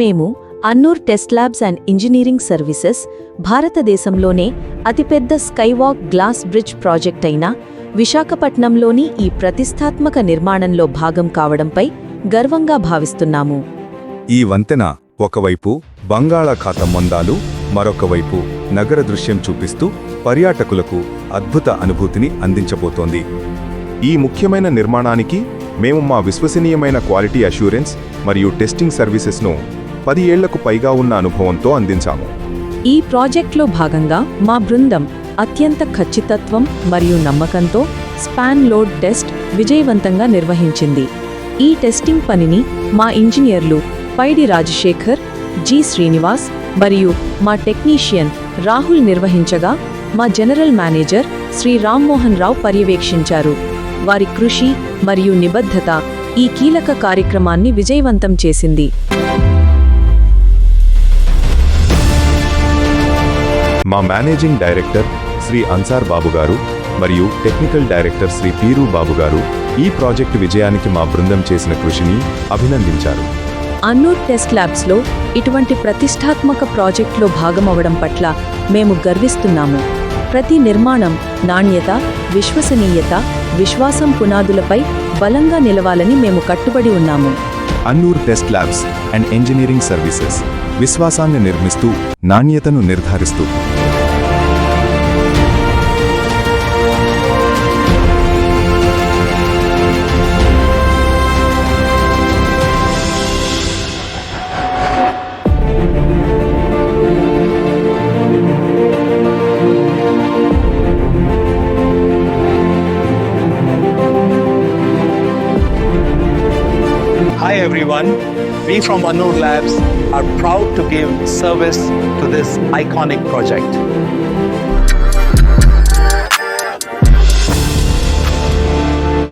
మేము Annur test labs and engineering services భారతదేశంలోనే అతిపెద్ద స్కైవాక్ గ్లాస్ బ్రిడ్జ్ ప్రాజెక్ట్ అయిన విశాఖపట్నంలోని ఈ ప్రతిష్టాత్మక నిర్మాణంలో భాగం కావడంపై గర్వంగా భావిస్తున్నాము. ఈ వంతెన ఒకవైపు బంగాళాఖాతం మందాలు మరొకవైపు నగర దృశ్యం చూపిస్తూ పర్యాటకులకు అద్భుత అనుభూతిని అందించబోతోంది. ఈ ముఖ్యమైన నిర్మాణానికి మేము మా విశ్వసనీయమైన క్వాలిటీ అష్యూరెన్స్ మరియు టెస్టింగ్ సర్వీసెస్ను పది ఏళ్ళకు పైగా ఉన్న అనుభవంతో అందించాము. ఈ ప్రాజెక్ట్లో భాగంగా మా బృందం అత్యంత ఖచ్చితత్వం మరియు నమ్మకంతో స్పాన్ లోడ్ టెస్ట్ విజయవంతంగా నిర్వహించింది. ఈ టెస్టింగ్ పనిని మా ఇంజనీర్లు పైడి రాజశేఖర్ జి శ్రీనివాస్ మరియు మా టెక్నీషియన్ రాహుల్ నిర్వహించగా మా జనరల్ మేనేజర్ శ్రీ రామ్మోహన్ రావు పర్యవేక్షించారు. వారి కృషి మరియు నిబద్ధత ఈ కీలక కార్యక్రమాన్ని విజయవంతం చేసింది. మా మేనేజింగ్ డైరెక్టర్ శ్రీ అన్సార్ బాబు గారు మరియు టెక్నికల్ డైరెక్టర్ శ్రీ పీరు బాబు గారు ఈ ప్రాజెక్టు విజయానికి మా బృందం చేసిన కృషిని అభినందించారు. అన్నూర్ టెస్ట్ ల్యాబ్స్లో ఇటువంటి ప్రతిష్టాత్మక ప్రాజెక్టులో భాగమవడం పట్ల మేము గర్విస్తున్నాము. ప్రతి నిర్మాణం నాణ్యత విశ్వసనీయత విశ్వాసం పునాదులపై బలంగా నిలవాలని మేము కట్టుబడి ఉన్నాము. Annur test labs and engineering services విశ్వాసాన్ని నిర్మిస్తూ నాణ్యతను నిర్ధారిస్తూ Hi everyone, we from Annur Labs are proud to give service to this iconic project.